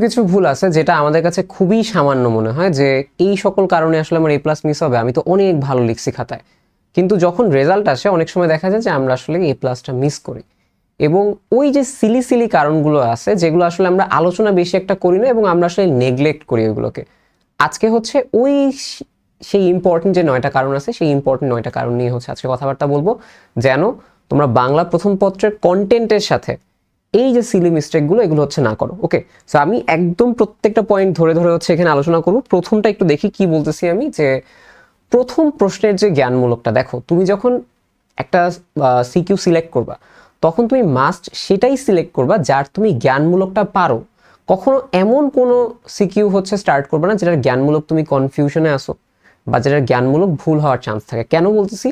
কিছু ভুল আছে যেটা আমাদের কাছে খুবই সামান্য মনে হয় যে এই সকল কারণে আসলে আমার এ প্লাস মিস হবে। আমি তো অনেক ভালো লিখছি খাতায়। কিন্তু যখন রেজাল্ট আসে, অনেক সময় দেখা যায় যে আমরা আসলে এ প্লাসটা মিস করি। এবং ওই যে সিলি সিলি কারণগুলো আছে, যেগুলো আসলে আমরা আলোচনা বেশি একটা করি না এবং আমরা আসলে নেগলেক্ট করি ওইগুলোকে। আজকে হচ্ছে ওই সেই ইম্পর্টেন্ট যে নয়টা কারণ আছে, সেই ইম্পর্টেন্ট নয়টা কারণ নিয়ে হচ্ছে আজকে কথাবার্তা বলব। যেন তোমরা বাংলা প্রথম পত্রের কন্টেন্টের সাথে এই যে সিলি মিস্টেকগুলো এগুলো হচ্ছে না করো ওকে সো আমি একদম প্রত্যেকটা পয়েন্ট ধরে ধরে হচ্ছে এখানে আলোচনা করব। প্রথমটা একটু দেখি কি বলতেছি আমি, যে প্রথম প্রশ্নের যে জ্ঞানমূলকটা, দেখো, তুমি যখন একটা সিকিউ সিলেক্ট করবা, তখন তুমি মাস্ট সেটাই সিলেক্ট করবা যার তুমি জ্ঞানমূলকটা পারো। কখনো এমন কোনো সিকিউ হচ্ছে স্টার্ট করবে না যেটার জ্ঞানমূলক তুমি কনফিউশনে আসো বা যেটার জ্ঞানমূলক ভুল হওয়ার চান্স থাকে। কেন বলতেছি?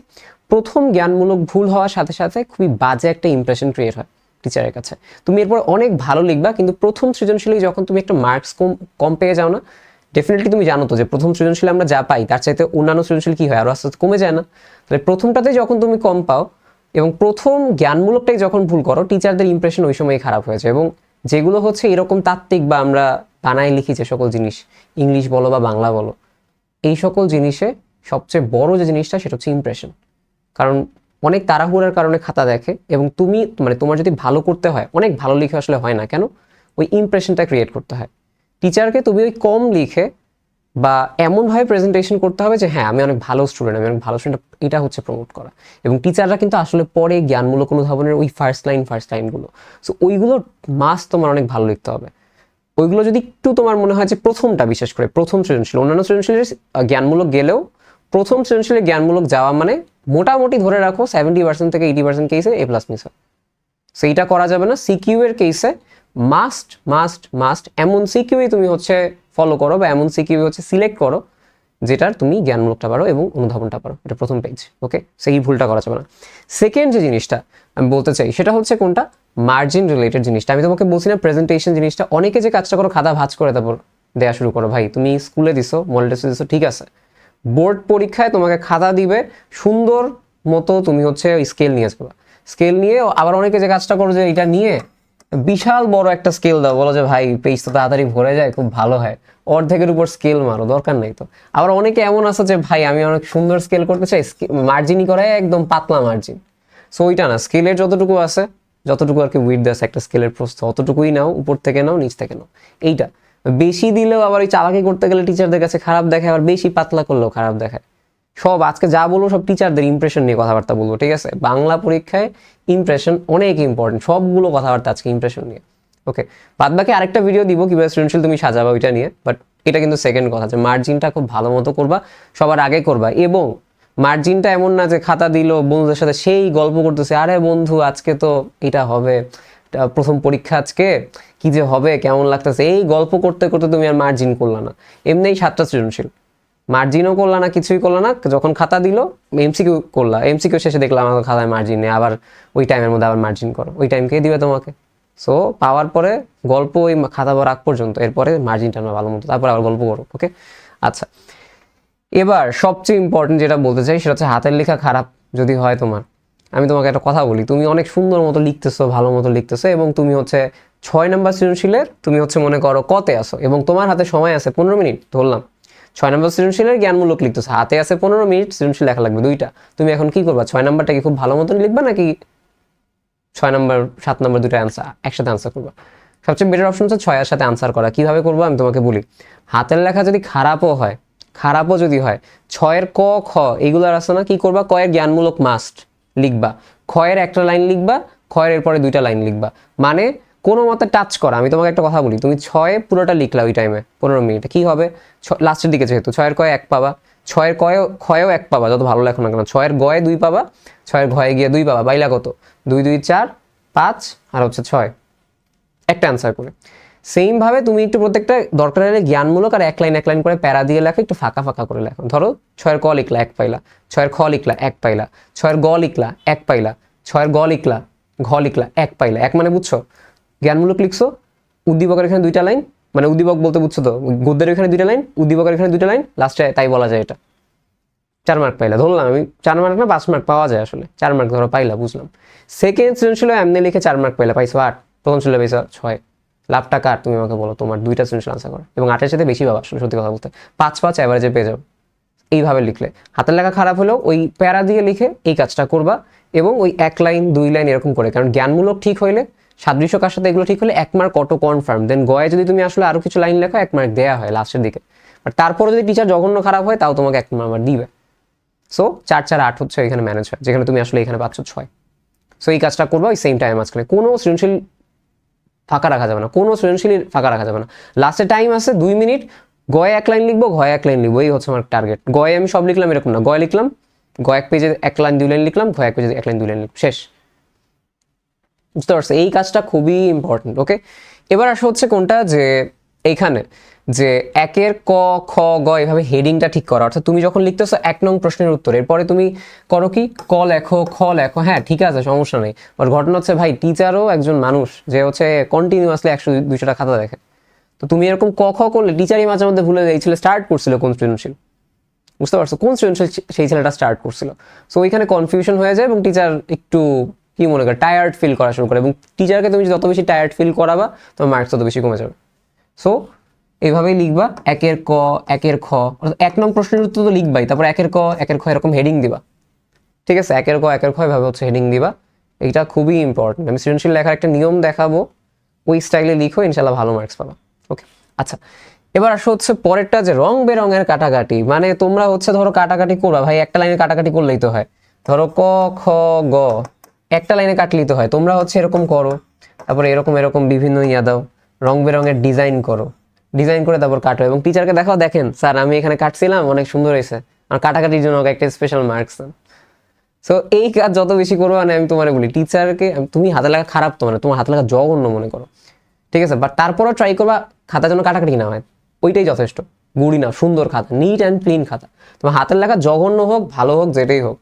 প্রথম জ্ঞানমূলক ভুল হওয়ার সাথে সাথে খুবই বাজে একটা ইমপ্রেশন ক্রিয়েট হয়। টিচারের কাছে। তুমি এরপর অনেক ভালো লিখবা, কিন্তু প্রথম সৃজনশীলে যখন তুমি একটা মার্কস কম কম পেয়ে যাও না ডেফিনেটলি তুমি জানো তো যে প্রথম সৃজনশীল আমরা যা পাই, তার চাইতে অন্যান্য সৃজনশীল কি হয়? আরও আস্তে আস্তে কমে যায় না। তাহলে প্রথমটাতে যখন তুমি কম পাও, এবং প্রথম জ্ঞানমূলকটাই যখন ভুল করো টিচারদের ইমপ্রেশন ওই সময় খারাপ হয়েছে এবং যেগুলো হচ্ছে এরকম তাত্ত্বিক বা আমরা বানায় লিখি যে সকল জিনিস, ইংলিশ বলো বা বাংলা বলো, এই সকল জিনিসে সবচেয়ে বড় যে জিনিসটা সেটা হচ্ছে ইমপ্রেশন কারণ অনেক তাড়াহুড়ার কারণে খাতা দেখে এবং তুমি মানে তোমার যদি ভালো করতে হয়, অনেক ভালো লিখে আসলে হয় না কেন? ওই ইমপ্রেশনটা ক্রিয়েট করতে হয়। টিচারকে তুমি ওই কম লিখে বা এমনভাবে প্রেজেন্টেশন করতে হবে যে হ্যাঁ আমি অনেক ভালো স্টুডেন্ট আমি অনেক ভালো স্টুডেন্ট এটা হচ্ছে প্রমোট করা। এবং টিচাররা কিন্তু আসলে পরে জ্ঞানমূলক অনুধাবনের ওই ফার্স্ট লাইন ফার্স্ট লাইনগুলো সো ওইগুলো মাস তোমার অনেক ভালো লিখতে হবে। ওইগুলো যদি একটু তোমার মনে হয় যে প্রথমটা বিশেষ করে, প্রথম সৃজনশীল, অন্যান্য সৃজনশীলের জ্ঞানমূলক গেলেও প্রথম সৃজনশীলের জ্ঞানমূলক যাওয়া মানে মোটামুটি ধরে রাখো সেভেন্টি পার্সেন্ট থেকে এইটি পার্সেন্ট কেসে এ প্লাস মিস হয়। সেইটা করা যাবে না। সিকিউ এর কেসে মাস্ট মাস্ট মাস্ট এমন সিকিউই তুমি হচ্ছে ফলো করো বা এমন সিকিউ হচ্ছে সিলেক্ট করো যেটার তুমি জ্ঞানমূলকটা পারো এবং অনুধাবনটা পারো। এটা প্রথম পেজ ওকে সেই ভুলটা করা যাবে না। সেকেন্ড যে জিনিসটা আমি বলতে চাই সেটা হচ্ছে কোনটা? মার্জিন রিলেটেড জিনিসটা। আমি তোমাকে বলছি না প্রেজেন্টেশন জিনিসটা। অনেকে যে কাজটা করো, খাতা ভাঁজ করে তারপর দেওয়া শুরু করো। ভাই, তুমি স্কুলে দিছো মডেল টেস্টে দিছো, ঠিক আছে। বোর্ড পরীক্ষায় তোমাকে খাতা দিবে, সুন্দর মতো তুমি হচ্ছে স্কেল নিয়ে আসবে। স্কেল নিয়ে আবার অনেকে যে কাজটা করো যে এটা নিয়ে বিশাল বড় একটা স্কেল দাও, বলো যে ভাই পেজ তো তাড়াতাড়ি ভরে যায়, খুব ভালো হয়। অর্ধেকের উপর স্কেল মারো, দরকার নেই তো। আবার অনেকে এমন আছে যে ভাই আমি অনেক সুন্দর স্কেল করতে চাই মার্জিনই করে একদম পাতলা মার্জিন সো ওইটা না স্কেলের যতটুকু আছে, যতটুকু আর কি উইথ আছে একটা স্কেলের প্রস্থ, অতটুকুই নাও, উপর থেকে নাও, নিচ থেকে নাও। এইটা। বেশি দিলেও আবার ওই চালাকি করতে গেলে টিচারদের কাছে খারাপ দেখায়, আবার বেশি পাতলা করলেও খারাপ দেখায়। সব আজকে যা বলব সব টিচারদের ইমপ্রেশন নিয়ে কথাবার্তা বলব, ঠিক আছে? বাংলা পরীক্ষায় ইমপ্রেশন অনেক ইম্পর্টেন্ট সবগুলো কথাবার্তা আজকে ইমপ্রেশন নিয়ে। ওকে বাদ বাকি আরেকটা ভিডিও দিব, কীভাবে সৃজনশীল তুমি সাজাবা ওইটা নিয়ে বাট এটা কিন্তু সেকেন্ড কথা যে মার্জিনটা খুব ভালো মতো করবা, সবার আগে করবা, এবং মার্জিনটা এমন না যে খাতা দিল, বন্ধুদের সাথে সেই গল্প করতেছে, আরে বন্ধু, আজকে তো এটা হবে প্রথম পরীক্ষা আজকে। কি যে হবে, কেমন লাগতেছে, এই গল্প করতে করতে তুমি আর মার্জিন করলা না। এমনিই সাতটা সৃজনশীল। মার্জিনও করলা না, কিছুই করলা না, যখন খাতা দিল এমসিকিউ করলা। এমসিকিউ শেষে দেখলাম আমার খাতায় মার্জিন নেই, আবার ওই টাইমের মধ্যে আবার মার্জিন করো। ওই টাইম কে দিবে তোমাকে। সো পাওয়ার পরে গল্প ওই খাতা পাওয়ার আগ পর্যন্ত, এরপরে মার্জিনটা না ভালো মতো। তারপরে আবার গল্প করো ওকে আচ্ছা। এবার সবচেয়ে ইম্পর্টেন্ট যেটা বলতে চাই, সেটা হচ্ছে হাতের লেখা খারাপ যদি হয় তোমার। আমি তোমাকে একটা কথা বলি, তুমি অনেক সুন্দর মতো লিখতেছো, ভালো মতো লিখতেছো, এবং তুমি হচ্ছে ছয় নম্বর সৃজনশীলের তুমি হচ্ছে মনে করো কতে আসো এবং তোমার হাতে সময় আছে পনেরো মিনিট, ধরলাম। ছয় নম্বর সৃজনশীলের জ্ঞানমূলক লিখতেছো হাতে আছে পনেরো মিনিট, সৃজনশীল লেখা লাগবে দুইটা। তুমি এখন কি করবা? ছয় নাম্বারটা কি খুব ভালো মতন লিখবা নাকি ছয় নম্বর, সাত নম্বর দুটো অ্যান্সার একসাথে আনসার করবা? সবচেয়ে বেটার অপশন হচ্ছে ছয়ের সাথে আনসার করা। কীভাবে করব? আমি তোমাকে বলি। হাতের লেখা যদি খারাপও হয়, খারাপও যদি হয়, ছয়ের ক, খ, এগুলোর আছে না? কি করবা? কয়ের জ্ঞানমূলক মাস্ট লিখবা। খয়ের একটা লাইন লিখবা খয়ের এরপরে দুইটা লাইন লিখবা। মানে কোনো মতে টাচ করা। আমি তোমাকে একটা কথা বলি, তুমি ছয়ে পুরোটা লিখলা ওই টাইমে পনেরো মিনিটে। কি হবে? লাস্টের দিকে যেহেতু, ছয়ের কয়ে এক পাবা। ছয়ের কয়ে ক্ষয়েও এক পাবা, যত ভালো লেখো না কেন। ছয়ের গয়ে দুই পাবা, ছয়ের ঘয়ে গিয়ে দুই পাবা। বাইলা কত? দুই দুই, চার, পাঁচ, আর হচ্ছে ছয়। একটা অ্যান্সার করে। সেমভাবে তুমি একটু প্রত্যেকটা দরকার হলে জ্ঞানমূলক আর এক লাইন এক লাইন করে প্যারা দিয়ে লেখো, একটু ফাঁকা ফাঁকা করে লেখো। ধরো, ছয়ের ক লিখলা, এক পাইলা। ছয়ের খ লিখলা, এক পাইলা। ছয়ের গ লিখলা, এক পাইলা। ছয়ের গ লিখলা, ঘ লিখলা, এক পাইলা। এক মানে বুঝছ? জ্ঞানমূলক লিখছো, উদ্দীপকের এখানে দুইটা লাইন মানে উদ্দীপক বলতে বুঝছ তো, গদ্যের এখানে দুইটা লাইন, উদ্দীপকের এখানে দুইটা লাইন লাস্টে তাই বলা যায় এটা। চার মার্ক পাইলা, ধরলাম আমি, চার মার্ক না, পাঁচ মার্ক পাওয়া যায় আসলে। চার মার্ক ধরো পাইলা, বুঝলাম। সেকেন্ড সৃজনশীল এমনি লিখে চার মার্ক পাইলা, পাইছো আট, প্রথম ছিল পাইছো ছয়। লাভটা কার, তুমি আমাকে বলো, তোমার দুইটা সৃজনশীল আনসার করো। এবং আটের সাথে বেশি পাবা, আসলে সত্যি কথা বলতে। পাঁচ পাঁচ অ্যাভারেজে পেয়ে যাও। এইভাবে লিখলে। হাতের লেখা খারাপ হলেও ওই প্যারা দিয়ে লিখে এই কাজটা করবা, এবং ওই এক লাইন, দুই লাইন এরকম করে। কারণ জ্ঞানমূলক ঠিক হইলে সাদৃশ্য কার সাথে এগুলো ঠিক হলে এক মার্ক অটো কনফার্ম দেন গয়ে যদি তুমি আসলে আরও কিছু লাইন লেখো, এক মার্ক দেওয়া হয় লাস্টের দিকে। বাট তারপরে যদি টিচার জঘন্য খারাপ হয়, তাও তোমাকে এক নাম্বার দিবে। সো চার চার আট হচ্ছে এখানে ম্যানেজ হয়, যেখানে তুমি আসলে এখানে পাচ্ছ ছয়। সো এই কাজটা করব ওই সেম টাইম মাঝখানে। কোনো সৃজনশীল ফাঁকা রাখা যাবে না, কোনো সৃজনশীল ফাঁকা রাখা যাবে না। লাস্টে টাইম আছে দুই মিনিট গয়ে এক লাইন লিখব গয়ে এক লাইন লিখব, এই হচ্ছে আমার টার্গেট গয়ে আমি সব লিখলাম এরকম না, গয়ে লিখলাম গ এক পেজে এক লাইন দুই লাইন লিখলাম এক পেজে এক লাইন দুই লাইন লিখলাম, শেষ। বুঝতে পারছ? এই কাজটা খুবই ইম্পর্টেন্ট ওকে এবার আসা হচ্ছে কোনটা? যে এইখানে, যে একের ক, খ, গ এভাবে হেডিংটা ঠিক করা। অর্থাৎ তুমি যখন লিখতেছো, এক নং প্রশ্নের উত্তর। এরপরে তুমি করো কি? ক লেখো, খ লেখো। হ্যাঁ ঠিক আছে, সমস্যা নেই। বাট ঘটনা হচ্ছে, ভাই টিচারও একজন মানুষ। যে হচ্ছে কন্টিনিউয়াসলি একশো দুইশোটা খাতা দেখে। তো তুমি এরকম ক, খ করলে টিচারই মাঝে মধ্যে ভুলে এই ছেলে স্টার্ট করছিল কোন সৃজনশীল? বুঝতে পারছ? কোন সৃজনশীল সেই ছেলেটা স্টার্ট করছিল। সো ওইখানে কনফিউশন হয়ে যায় এবং টিচার একটু কি মনে করে টায়ার্ড ফিল করা শুরু করে। এবং টিচারকে তুমি যত বেশি টায়ার্ড ফিল করাবা, তোমার মার্কস তত বেশি কমে যাবে। সো এভাবেই লিখবা, একের ক, একের খ, অর্থাৎ এক নং প্রশ্নের উত্তর তো লিখবাই, তারপর একের ক, একের খ এরকম হেডিং দিবা। ঠিক আছে? একের ক, একের খ এভাবে হচ্ছে হেডিং দিবা। এইটা খুবই ইম্পর্টেন্ট আমি সৃজনশীল লেখার একটা নিয়ম দেখাবো। ওই স্টাইলে লিখো ইনশাল্লাহ ভালো মার্কস পাবা। ওকে আচ্ছা। এবার আসো হচ্ছে পরেরটা যে রং বেরঙের কাটাকাটি। মানে তোমরা হচ্ছে ধরো কাটাকাটি করবা। ভাই, একটা লাইনে কাটাকাটি করলেই তো হয়। ধরো ক, খ, গ। একটা লাইনে কাটলেই তো হয়। তোমরা হচ্ছে এরকম করো, তারপরে এরকম এরকম বিভিন্ন ইয়া দাও রং বেরঙের ডিজাইন করো। ডিজাইন করে তারপর কাটো এবং টিচারকে দেখাও, দেখেন, স্যার, আমি এখানে কাটছিলাম, অনেক সুন্দর হয়েছে। আর কাটাকাটির জন্য একটা স্পেশাল মার্কস সো এই কাজ যত বেশি করব মানে আমি তোমার বলি টিচারকে তুমি হাতে লাগা খারাপ তো মানে তোমার হাতে লাগা জঘন্য মনে করো। ঠিক আছে? বাট তারপরও ট্রাই করবা খাতা যেন কাটাকাটি না হয়। ওইটাই যথেষ্ট। গুড়ি না সুন্দর খাতা নিট অ্যান্ড ক্লিন খাতা। তোমার হাতের লেখা জঘন্য হোক, ভালো হোক, যেটাই হোক।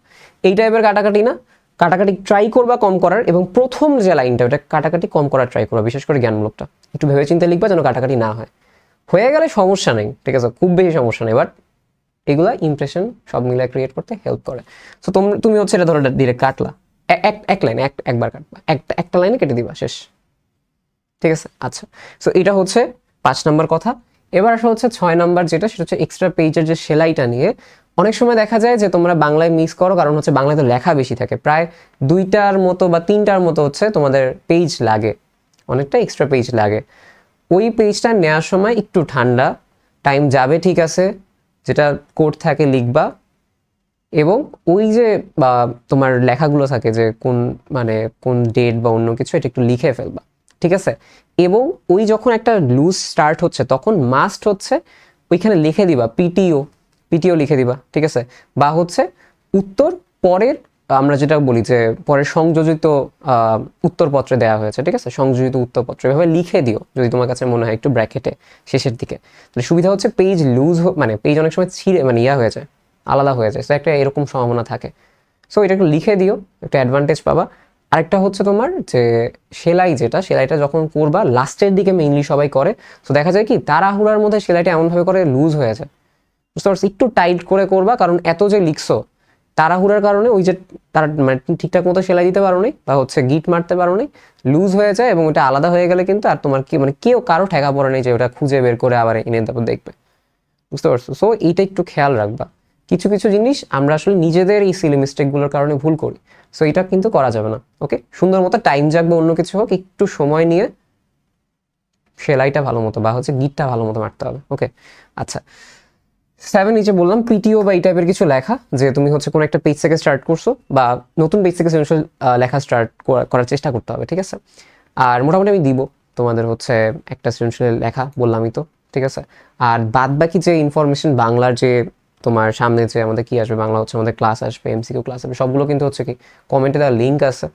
এই টাইপের কাটাকাটি না। কাটাকাটি ট্রাই করবা, কম করার এবং প্রথম যে লাইনটা ওটা কাটাকাটি, কম করার ট্রাই করবা, বিশেষ করে জ্ঞানমূলকটা। একটু ভেবে চিন্তে লিখবা যেন কাটাকাটি না হয়। হয়ে গেলে সমস্যা নেই, ঠিক আছে? খুব বেশি সমস্যা নেই বাট এগুলা ইমপ্রেশন সব মিলে ক্রিয়েট করতে হেল্প করে। সো তুমি হচ্ছে এটা ধরো ডিরেক্ট কাটলা। এক এক লাইনে এক, একবার কাটবা। একটা একটা লাইনে কেটে দিবা, শেষ। ঠিক আছে? আচ্ছা। সো এটা হচ্ছে পাঁচ নাম্বার কথা। এবার আসা হচ্ছে ছয় নাম্বার যেটা, সেটা হচ্ছে এক্সট্রা পেজের যে সেলাইটা নিয়ে অনেক সময় দেখা যায় যে তোমরা বাংলায় মিস করো, কারণ হচ্ছে বাংলায় তো লেখা বেশি থাকে। প্রায় দুইটার মতো বা তিনটার মতো হচ্ছে তোমাদের পেজ লাগে। অনেকটা এক্সট্রা পেজ লাগে। ওই পেজটা নেওয়ার সময় একটু ঠান্ডা টাইম যাবে ঠিক আছে, যেটা কোড থাকে লিখবা। এবং ওই যে, বা তোমার লেখাগুলো থাকে যে কোন মানে কোন ডেট বা অন্য কিছু, এটা একটু লিখে ফেলবা। ঠিক আছে? এবং ওই যখন একটা লুজ স্টার্ট হচ্ছে, তখন মাস্ট হচ্ছে ওইখানে লিখে দিবা পিটিও পিটিও লিখে দিবা, ঠিক আছে? বা হচ্ছে উত্তর পরের, আমরা যেটা বলি যে পরের সংযোজিত উত্তরপত্রে দেওয়া হয়েছে, ঠিক আছে? সংযোজিত উত্তরপত্র। এভাবে লিখে দিও, যদি তোমার কাছে মনে হয় একটু ব্র্যাকেটে শেষের দিকে। তাহলে সুবিধা হচ্ছে পেজ লুজ মানে পেজ অনেক সময় ছিঁড়ে মানে ইয়া হয়ে যায়, আলাদা হয়ে যায়। তো একটা এরকম সম্ভাবনা থাকে। সো এটা একটু লিখে দিও, একটা অ্যাডভান্টেজ পাবা। আরেকটা হচ্ছে তোমার যে সেলাই যেটা, সেলাইটা যখন করবা লাস্টের দিকে মেইনলি সবাই করে। তো দেখা যায় কি, তাড়াহুড়ার মধ্যে সেলাইটা এমনভাবে করে লুজ হয়ে যায়। বুঝতে পারছ একটু টাইট করে করবা, কারণ এত যে লিখছো, তাড়াহুড়ার কারণে ওই যে তারা মানে ঠিকঠাক মতো সেলাই দিতে পারো নি বা হচ্ছে গিট মারতে পারো নি লুজ হয়ে যায় এবং ওটা আলাদা হয়ে গেলে কিন্তু আর তোমার কি মানে কেউ কারও ঠেকা পড়ে নেই যে ওটা খুঁজে বের করে আবার এনে তারপর দেখবে। বুঝতে পারছ? সো এইটা একটু খেয়াল রাখবা। কিছু কিছু জিনিস আমরা আসলে নিজেদের এই সিলি মিস্টেকগুলোর কারণে ভুল করি। সো এটা কিন্তু করা যাবে না ওকে সুন্দর মতো টাইম যাক বা অন্য কিছু হোক, একটু সময় নিয়ে সেলাইটা ভালো মতো বা হচ্ছে গিটটা ভালো মতো মারতে হবে ওকে আচ্ছা। সেভেন নিচে বললাম পিটিও বা এই টাইপের কিছু লেখা, যে তুমি হচ্ছে কোনো একটা পেজ থেকে স্টার্ট করছ বা নতুন পেজ থেকে সৃজনশীল লেখা স্টার্ট করার চেষ্টা করতে হবে, ঠিক আছে? আর মোটামুটি আমি দিব তোমাদের হচ্ছে একটা সৃজনশীল লেখা, বললামই তো, ঠিক আছে? আর বাদ বাকি যে ইনফরমেশন বাংলার যে তোমার সামনে যে আমাদের কি আসবে, বাংলা হচ্ছে আমাদের ক্লাস আসবে এমসিকিউ ক্লাস আসবে, সবগুলো কিন্তু হচ্ছে কি কমেন্টে দেওয়ার লিঙ্ক আছে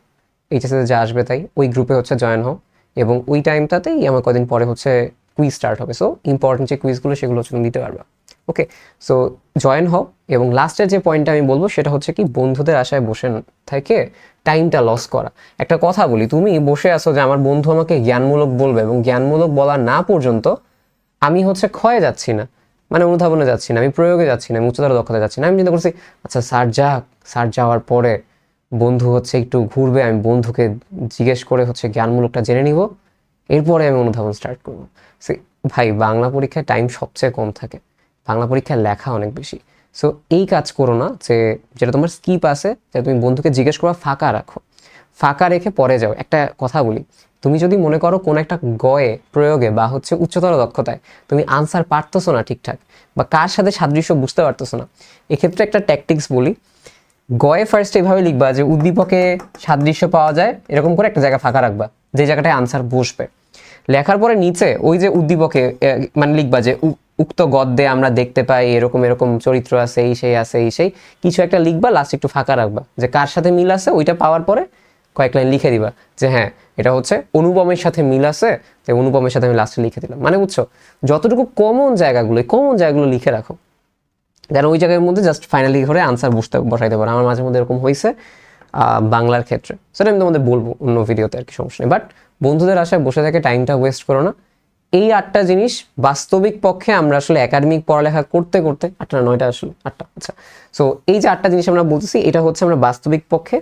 এইচএসে যা আসবে তাই, ওই গ্রুপে হচ্ছে জয়েন হও, এবং ওই টাইমটাতেই আমার কদিন পরে হচ্ছে কুইজ স্টার্ট হবে সো ইম্পর্টেন্ট যে কুইজগুলো সেগুলো হচ্ছে তুমি দিতে পারবে। ওকে সো জয়েন হও এবং লাস্টের যে পয়েন্টটা আমি বলব সেটা হচ্ছে কি বন্ধুদের আশায় বসে থেকে টাইমটা লস করা। একটা কথা বলি, তুমি বসে আছো যে আমার বন্ধু আমাকে জ্ঞানমূলক বলবে এবং জ্ঞানমূলক বলা না পর্যন্ত আমি হচ্ছে ক্ষয়ে যাচ্ছি না। মানে অনুধাবনে যাচ্ছি না, আমি প্রয়োগে যাচ্ছি না, আমি উচ্চতর দক্ষতা যাচ্ছি না। আমি চিন্তা করছি আচ্ছা স্যার যাক, স্যার যাওয়ার পরে বন্ধু হচ্ছে একটু ঘুরবে, আমি বন্ধুকে জিজ্ঞেস করে হচ্ছে জ্ঞানমূলকটা জেনে নিব, এরপরে আমি অনুধাবন স্টার্ট করব। ভাই, বাংলা পরীক্ষায় টাইম সবচেয়ে কম থাকে। বাংলা পরীক্ষায় লেখা অনেক বেশি। সো এই কাজ করো না যে, যেটা তোমার স্কিপ আছে যে তুমি বন্ধুকে জিজ্ঞেস করো ফাঁকা রাখো। ফাঁকা রেখে পরে যাও। একটা কথা বলি, তুমি যদি মনে করো কোন একটা গয়ে, প্রয়োগে বা হচ্ছে উচ্চতর দক্ষতায় তুমি আনসার পারতেছো না ঠিকঠাক বা কার সাথে সাদৃশ্য বুঝতে পারতেছো না, এক্ষেত্রে একটা ট্যাকটিক্স বলি, গয়ে ফার্স্ট এইভাবে লিখবা যে, উদ্দীপকে সাদৃশ্য পাওয়া যায়, এরকম করে একটা জায়গা ফাঁকা রাখবা, যে জায়গাটায় আনসার বসবে। লেখার পরে নিচে ওই যে উদ্দীপকে মানে লিখবা যে উক্ত গদ্যে আমরা দেখতে পাই এরকম এরকম চরিত্র আছে, এই সেই আছে, এই সেই। কিছু একটা লিখবা লাস্ট একটু ফাঁকা রাখবা। যে কার সাথে মিল আছে, ওইটা পাওয়ার পরে কয়েক লাইন লিখে দিবা। যে হ্যাঁ এটা হচ্ছে অনুপমের সাথে মিল আছে তো অনুপমের সাথে আমি লাস্টে লিখে দিলাম। মানে বুঝছ, যতটুকু কমন জায়গাগুলো কমন জায়গাগুলো লিখে রাখো। যেন ওই জায়গার মধ্যে জাস্ট ফাইনালি করে আনসার বুঝতে, বসাইতে পারো। আমার মাঝে মধ্যে এরকম হয়েছে বাংলার ক্ষেত্রে। সেটা আমি তোমাদের বলব, অন্য ভিডিওতে আর কি সমস্যা নেই। বাট বন্ধুদের আশায় বসে থেকে টাইমটা ওয়েস্ট করো না। এই আটটা জিনিস বাস্তবিক পক্ষে আমরা আসলে একাডেমিক পড়ালেখা করতে করতে আটটা নয়টা আসলে, আটটা আচ্ছা। সো এই যে আটটা জিনিস আমরা বলতেছি, এটা হচ্ছে আমরা বাস্তবিক পক্ষে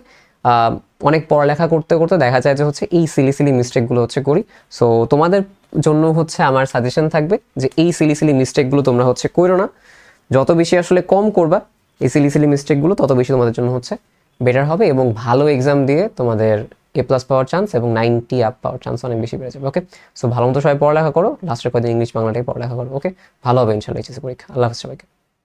অনেক পড়ালেখা করতে করতে দেখা যায় যে হচ্ছে এই সিলি সিলি মিস্টেকগুলো হচ্ছে করি। সো তোমাদের জন্য হচ্ছে আমার সাজেশন থাকবে যে এই সিলি সিলি মিস্টেকগুলো তোমরা হচ্ছে করো না। যত বেশি আসলে কম করবা, এই সিলি সিলি মিস্টেকগুলো তত বেশি তোমাদের জন্য হচ্ছে বেটার হবে এবং ভালো এক্সাম দিয়ে তোমাদের এ প্লাস পাওয়ার চান্স এবং নাইনটি আপ পাওয়ার চান্স অনেক বেশি বেড়ে যাবে ওকে সো ভালো মতো সবাই পড়ালেখা করো লাস্টের কদিন ইংলিশ বাংলাটাই পড়ালেখা করো ওকে ভালো হবে ইনশাল্লাহ এইচএসি পরীক্ষা। আল্লাহ হাফিজ সবাইকে।